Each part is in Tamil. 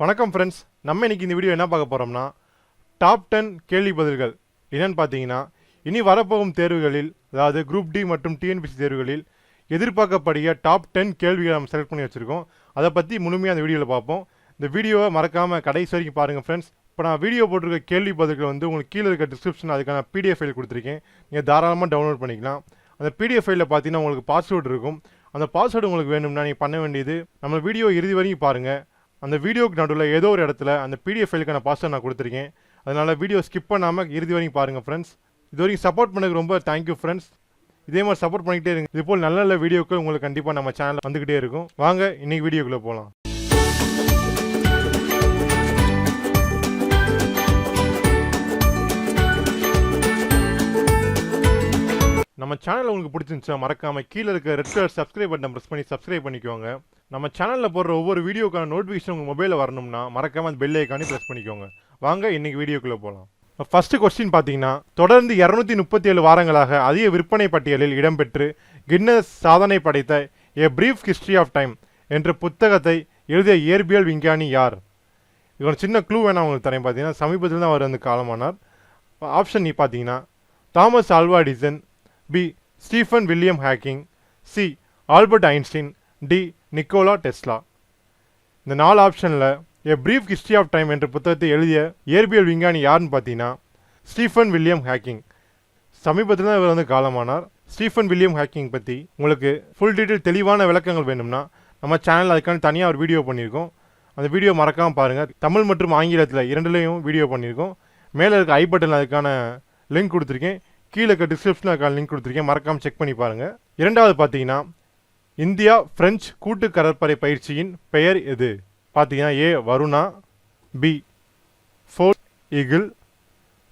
வணக்கம் ஃப்ரெண்ட்ஸ் நம்ம இன்றைக்கி இந்த வீடியோ என்ன பார்க்க போகிறோம்னா டாப் டென் கேள்வி பதில்கள். என்னன்னு பார்த்தீங்கன்னா இனி வரப்போகும் தேர்வுகளில் அதாவது குரூப் டி மற்றும் டிஎன்பிசி தேர்வுகளில் எதிர்பார்க்கப்படிய டாப் டென் கேள்விகளை நம்ம செலக்ட் பண்ணி வச்சுருக்கோம். அதை பற்றி முழுமையாக அந்த வீடியோவில் பார்ப்போம். இந்த வீடியோவை மறக்காமல் கடைசி வரைக்கும் பாருங்கள் ஃப்ரெண்ட்ஸ் இப்போ நான் வீடியோ போட்டிருக்க கேள்வி பதில்கள் வந்து உங்களுக்கு கீழே இருக்க டிஸ்கிரிப்ஷன் அதுக்கான பிடிஎஃப் ஃபைல் கொடுத்துருக்கேன். நீங்கள் தாராளமாக டவுன்லோட் பண்ணிக்கலாம். அந்த பிடிஎஃப் ஃபைலில் பார்த்தீங்கன்னா உங்களுக்கு பாஸ்வேர்டு இருக்கும். அந்த பாஸ்வேர்டு உங்களுக்கு வேணும்னா நீங்கள் பண்ண வேண்டியது நம்ம வீடியோ இறுதி வரைக்கும் பாருங்கள் அந்த வீடியோக்கு நடுவில் ஏதோ ஒரு இடத்துல அந்த பிடிஎஃப் ஃபைலுக்கான பாஸ்வேர்ட் நான் கொடுத்துருக்கேன். அதனால் வீடியோ ஸ்கிப் பண்ணாமல் இறுதி வரைக்கும் பாருங்கள் ஃப்ரெண்ட்ஸ் இது வரைக்கும் சப்போர்ட் பண்ணதுக்கு ரொம்ப தேங்க்யூ ஃப்ரெண்ட்ஸ் இதே மாதிரி சப்போர்ட் பண்ணிக்கிட்டே இருங்க. இது போல் நல்ல நல்ல வீடியோக்கள் உங்களுக்கு கண்டிப்பாக நம்ம சேனலில் வந்துக்கிட்டே இருக்கும். வாங்க இன்றைக்கி வீடியோக்குள்ளே போகலாம் நம்ம சேனல் உங்களுக்கு பிடிச்சிருந்துச்சா மறக்காமல் கீழே இருக்க red colour subscribe button press பண்ணி சப்ஸ்கிரைப் பண்ணிக்கோங்க. நம்ம சேனலில் போடுற ஒவ்வொரு வீடியோக்கான நோட்டிஃபிகேஷன் உங்கள் மொபைலில் வரணும்னா மறக்காம அந்த பெல் ஐக்கானே ப்ரெஸ் பண்ணிக்கோங்க. வாங்க இன்னைக்கு வீடியோக்குள்ளே போகலாம் ஃபஸ்ட்டு கொஸ்டின் பார்த்தீங்கன்னா தொடர்ந்து இரநூத்தி முப்பத்தி ஏழு வாரங்களாக அதிக விற்பனை பட்டியலில் இடம்பெற்று கின்னஸ் சாதனை படைத்த a brief history of time என்ற புத்தகத்தை எழுதிய இயற்பியல் விஞ்ஞானி யார்? இவர் சின்ன க்ளூ வேணால் உங்களுக்கு தரேன். பார்த்தீங்கன்னா சமீபத்தில் தான் அவர் வந்து காலமானார். ஆப்ஷன் நீ பார்த்தீங்கன்னா Thomas Alva Edison B Stephen William Hawking C Albert Einstein D Nikola Tesla. இந்த நாலு ஆப்ஷனில் a brief history of time என்ற புத்தகத்தை எழுதிய இயற்பியல் விஞ்ஞானி யாருன்னு பார்த்தீங்கன்னா ஸ்டீஃபன் வில்லியம் ஹேக்கிங். சமீபத்தில் தான் இவர் வந்து காலமானார். ஸ்டீஃபன் வில்லியம் ஹேக்கிங் பற்றி உங்களுக்கு ஃபுல் டீட்டெயில் தெளிவான விளக்கங்கள் வேணும்னா நம்ம சேனல் அதுக்கான தனியாக ஒரு வீடியோ பண்ணியிருக்கோம். அந்த வீடியோ மறக்காமல் பாருங்கள் தமிழ் மற்றும் ஆங்கிலத்தில் இரண்டுலேயும் வீடியோ பண்ணியிருக்கோம். மேலே இருக்க ஐ பட்டன் அதுக்கான லிங்க் கொடுத்துருக்கேன். கீழே இருக்க டிஸ்கிரிப்ஷனில் அதுக்கான லிங்க் கொடுத்துருக்கேன். மறக்காமல் செக் பண்ணி பாருங்கள் இரண்டாவது பார்த்தீங்கன்னா இந்தியா பிரெஞ்சு கூட்டு கடற்படை பயிற்சியின் பெயர் எது? பார்த்தீங்கன்னா A Varuna B Ford Eagle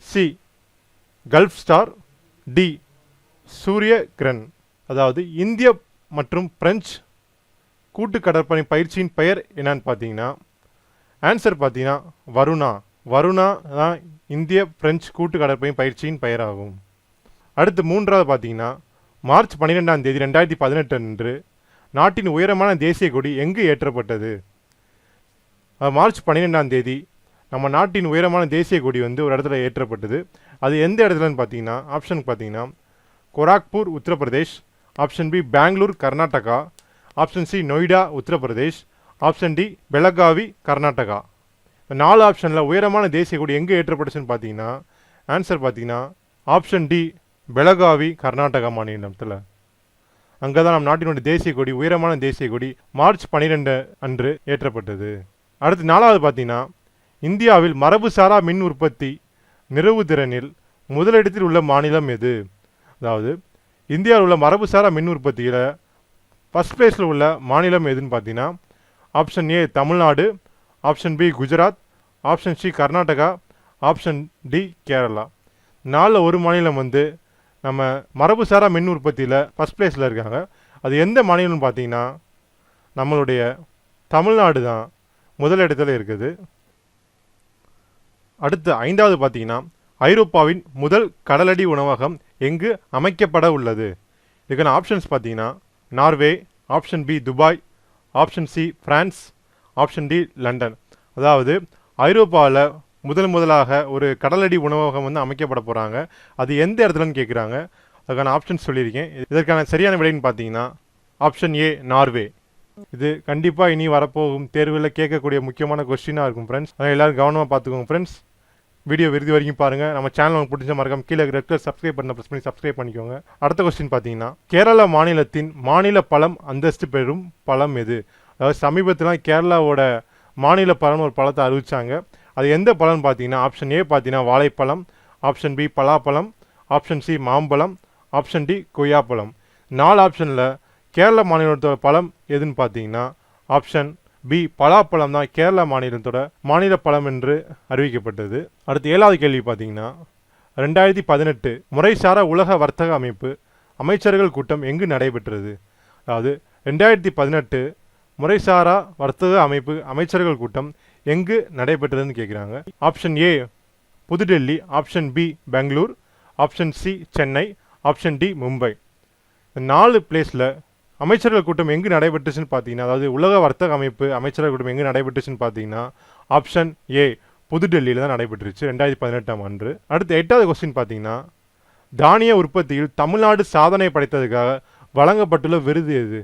C Gulf Star D Surya Kiran அதாவது இந்திய மற்றும் பிரெஞ்சு கூட்டு கடற்படை பயிற்சியின் பெயர் என்னன்னு பார்த்தீங்கன்னா ஆன்சர் பார்த்தீங்கன்னா வருணா. வருணா தான் இந்திய பிரெஞ்சு கூட்டு கடற்படை பயிற்சியின் பெயராகும். அடுத்து மூன்றாவது பார்த்தீங்கன்னா மார்ச் பன்னிரெண்டாம் தேதி ரெண்டாயிரத்தி பதினெட்டு அன்று நாட்டின் உயரமான தேசிய கொடி எங்கு ஏற்றப்பட்டது? மார்ச் பன்னிரெண்டாம் தேதி நம்ம நாட்டின் உயரமான தேசிய கொடி வந்து ஒரு இடத்துல ஏற்றப்பட்டது. அது எந்த இடத்துலன்னு பார்த்தீங்கன்னா ஆப்ஷன் பார்த்தீங்கன்னா Gorakhpur Uttar Pradesh option B Bangalore Karnataka option C Noida Uttar Pradesh option D Belagavi Karnataka. இப்போ நாலு ஆப்ஷனில் உயரமான தேசிய கொடி எங்கே ஏற்றப்பட்டுச்சுன்னு பார்த்தீங்கன்னா ஆன்சர் பார்த்தீங்கன்னா ஆப்ஷன் டி பெலகாவி கர்நாடகா மாநிலத்தில். அங்கே தான் நம் நாட்டினுடைய தேசிய கொடி உயரமான தேசிய கொடி மார்ச் பன்னிரெண்டு அன்று ஏற்றப்பட்டது. அடுத்து நாலாவது பார்த்தீங்கன்னா இந்தியாவில் மரபுசாரா மின் உற்பத்தி நிறைவு திறனில் முதலிடத்தில் உள்ள மாநிலம் எது? அதாவது இந்தியாவில் உள்ள மரபுசாரா மின் உற்பத்தியில் ஃபஸ்ட் பிளேஸில் உள்ள மாநிலம் எதுன்னு பார்த்தீங்கன்னா option A Tamil Nadu option B Gujarat option C Karnataka option D Kerala. நாலில் ஒரு மாநிலம் வந்து நம்ம மரபுசாரா மின் உற்பத்தியில் ஃபஸ்ட் பிளேஸில் இருக்காங்க. அது எந்த மாநிலம்னு பார்த்தீங்கன்னா நம்மளுடைய தமிழ்நாடு தான் முதலிடத்தில் இருக்குது. அடுத்து ஐந்தாவது பார்த்தீங்கன்னா ஐரோப்பாவின் முதல் கடலடி உணவகம் எங்கு அமைக்கப்பட உள்ளது? இதுக்கான ஆப்ஷன்ஸ் பார்த்தீங்கன்னா Norway option B Dubai option C France option D London. அதாவது ஐரோப்பாவில் முதல் முதலாக ஒரு கடலடி உணவகம் வந்து அமைக்கப்பட போகிறாங்க அது எந்த இடத்துலன்னு கேட்குறாங்க அதுக்கான ஆப்ஷன்ஸ் சொல்லியிருக்கேன். இதற்கான சரியான விடைன்னு பார்த்தீங்கன்னா ஆப்ஷன் ஏ நார்வே இது கண்டிப்பாக இனி வரப்போகும் தேர்வில் கேட்கக்கூடிய முக்கியமான கொஸ்டினாக இருக்கும் ஃப்ரெண்ட்ஸ் அதனால் எல்லோரும் கவனமாக பார்த்துக்கோங்க ஃப்ரெண்ட்ஸ் வீடியோ விருதி வரைக்கும் பாருங்கள் நம்ம சேனல் உங்களுக்கு பிடிச்ச மறக்காம கீழே ரெட் கலர் சப்ஸ்கிரைப் பண்ண ப்ரெஸ் பண்ணி சப்ஸ்கிரைப் பண்ணிக்கோங்க. அடுத்த கொஸ்டின் பார்த்தீங்கன்னா கேரளா மாநிலத்தின் மாநில பழம் அந்தஸ்து பெறும் பழம் எது? அதாவது சமீபத்தில் கேரளாவோட மாநில பழம் ஒரு பழத்தை அறிவிச்சாங்க. அது எந்த பழம்னு பார்த்தீங்கன்னா ஆப்ஷன் ஏ பார்த்தீங்கன்னா வாழைப்பழம் ஆப்ஷன் பி பலாப்பழம் ஆப்ஷன் சி மாம்பழம் ஆப்ஷன் டி கொய்யாப்பழம். நாலு ஆப்ஷனில் கேரள மாநிலத்தோட பழம் எதுன்னு பார்த்தீங்கன்னா ஆப்ஷன் பி பலாப்பழம் தான் கேரளா மாநிலத்தோட மாநில பழம் என்று அறிவிக்கப்பட்டது. அடுத்து ஏழாவது கேள்வி பார்த்தீங்கன்னா ரெண்டாயிரத்தி பதினெட்டு முறைசாரா உலக வர்த்தக அமைப்பு அமைச்சர்கள் கூட்டம் எங்கு நடைபெற்றது? அதாவது ரெண்டாயிரத்தி பதினெட்டு முறைசாரா வர்த்தக அமைப்பு அமைச்சர்கள் கூட்டம் எங்கு நடைபெற்றதுன்னு கேட்குறாங்க option A Pudhu Delhi. Option B Bangalore. Option C Chennai. Option D Mumbai. இந்த நாலு பிளேஸில் அமைச்சர்கள் கூட்டம் எங்கு நடைபெற்றுச்சுன்னு பார்த்தீங்கன்னா அதாவது உலக வர்த்தக அமைப்பு அமைச்சர்கள் கூட்டம் எங்கு நடைபெற்றுச்சுன்னு பார்த்தீங்கன்னா ஆப்ஷன் ஏ புதுடெல்லியில் தான் நடைபெற்றுச்சு ரெண்டாயிரத்தி பதினெட்டாம் ஆண்டு அடுத்து எட்டாவது கொஸ்டின் பார்த்தீங்கன்னா தானிய உற்பத்தியில் தமிழ்நாடு சாதனை படைத்ததுக்காக வழங்கப்பட்டுள்ள விருது எது?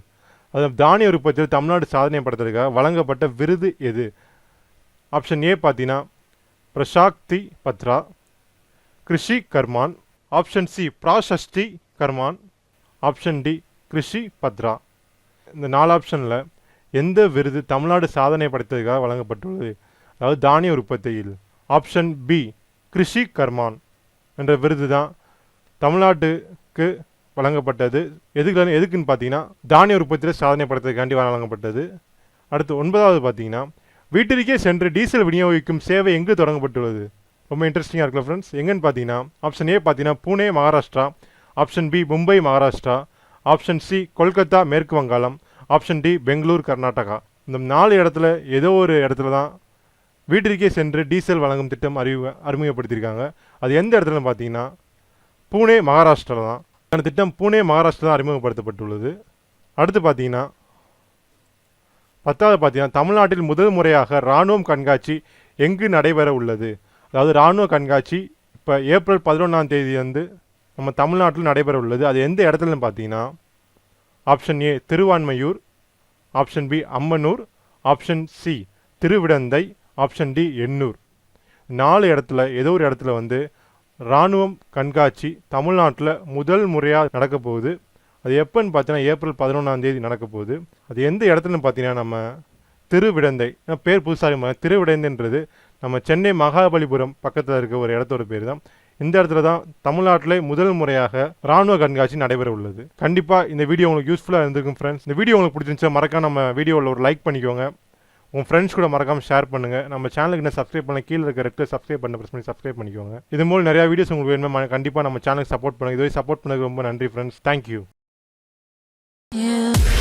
அதாவது தானிய உற்பத்தியில் தமிழ்நாடு சாதனை படைத்ததுக்காக வழங்கப்பட்ட விருது எது? ஆப்ஷன் ஏ பார்த்தீங்கன்னா Prashasti Patra Krishi Karman. Option C Prashasti Karman. Option D Krishi Patra. இந்த நாலு ஆப்ஷனில் எந்த விருது தமிழ்நாடு சாதனை படைத்ததுக்காக வழங்கப்பட்டுள்ளது? அதாவது தானிய உற்பத்தியில். ஆப்ஷன் பி கிருஷி கர்மான் என்ற விருது தான் தமிழ்நாட்டுக்கு வழங்கப்பட்டது. எதுக்கு எதுக்குன்னு பார்த்தீங்கன்னா தானிய உற்பத்தியில் சாதனை படைத்ததுக்காண்டி வழங்கப்பட்டது. அடுத்து ஒன்பதாவது பார்த்தீங்கன்னா வீட்டிற்கே சென்று டீசல் விநியோகிக்கும் சேவை எங்கு தொடங்கப்பட்டுள்ளது? ரொம்ப இன்ட்ரெஸ்டிங்காக இருக்குல்ல ஃப்ரெண்ட்ஸ் எங்கன்னு பார்த்தீங்கன்னா ஆப்ஷன் ஏ பார்த்தீங்கன்னா Pune Maharashtra. Option B Mumbai Maharashtra. Option C Kolkata மேற்கு வங்காளம். Option D Bangalore Karnataka. இந்த நாலு இடத்துல ஏதோ ஒரு இடத்துல தான் வீட்டிற்கே சென்று டீசல் வழங்கும் திட்டம் அறிவு அறிமுகப்படுத்தியிருக்காங்க. அது எந்த இடத்துலன்னு பார்த்தீங்கன்னா பூனே மகாராஷ்டிரா தான். அந்த திட்டம் பூனே மகாராஷ்டிரா தான் அறிமுகப்படுத்தப்பட்டுள்ளது. அடுத்து பார்த்தீங்கன்னா பத்தாவது பார்த்தீங்கன்னா தமிழ்நாட்டில் முதல் முறையாக இராணுவம் கண்காட்சி எங்கு நடைபெற உள்ளது? அதாவது இராணுவ கண்காட்சி இப்போ ஏப்ரல் பதினொன்றாம் தேதி வந்து நம்ம தமிழ்நாட்டில் நடைபெற உள்ளது. அது எந்த இடத்துலன்னு பார்த்தீங்கன்னா option A Thiruvanmiyur option B Ammanur option C Thiruvidanthai option D Ennore. நாலு இடத்துல ஏதோ ஒரு இடத்துல வந்து இராணுவம் கண்காட்சி தமிழ்நாட்டில் முதல் முறையாக நடக்க போகுது. அது எப்போன்னு பார்த்தீங்கன்னா ஏப்ரல் பதினொன்றாம் தேதி நடக்க போகுது. அது எந்த இடத்துலன்னு பார்த்தீங்கன்னா நம்ம திருவிடந்தை பேர் புதுசாக திருவிடந்தைன்றது நம்ம சென்னை மகாபலிபுரம் பக்கத்தில் இருக்க ஒரு இடத்தோட பேர் தான். இந்த இடத்துல தான் தமிழ்நாட்டிலே முதல் முறையாக ராணுவ கண்காட்சி நடைபெற உள்ளது. கண்டிப்பாக இந்த வீடியோ உங்களுக்கு யூஸ்ஃபுல்லாக இருந்திருக்கும் ஃப்ரெண்ட்ஸ் இந்த வீடியோ உங்களுக்கு பிடிச்சிருந்துச்சா மறக்காம நம்ம வீடியோவில் ஒரு லைக் பண்ணிக்கோங்க. உங்கள் ஃப்ரெண்ட்ஸ் கூட மறக்காம ஷேர் பண்ணுங்கள் நம்ம சேனலுக்கு என்ன சப்ஸ்கிரைப் பண்ண கீழே இருக்க ரெட் சப்ஸ்கிரைப் பண்ண ப்ரெஸ் பண்ணி சப்ஸ்கிரைப் பண்ணிக்கோங்க. இது மூலம் நிறையா வீடியோஸ் உங்களுக்கு வேணுமே கண்டிப்பாக நம்ம சேனலுக்கு சப்போர்ட் பண்ணுங்கள் இதுவரை சப்போர்ட் பண்ணுறது ரொம்ப நன்றி ஃப்ரெண்ட்ஸ் தேங்க்யூ Yeah.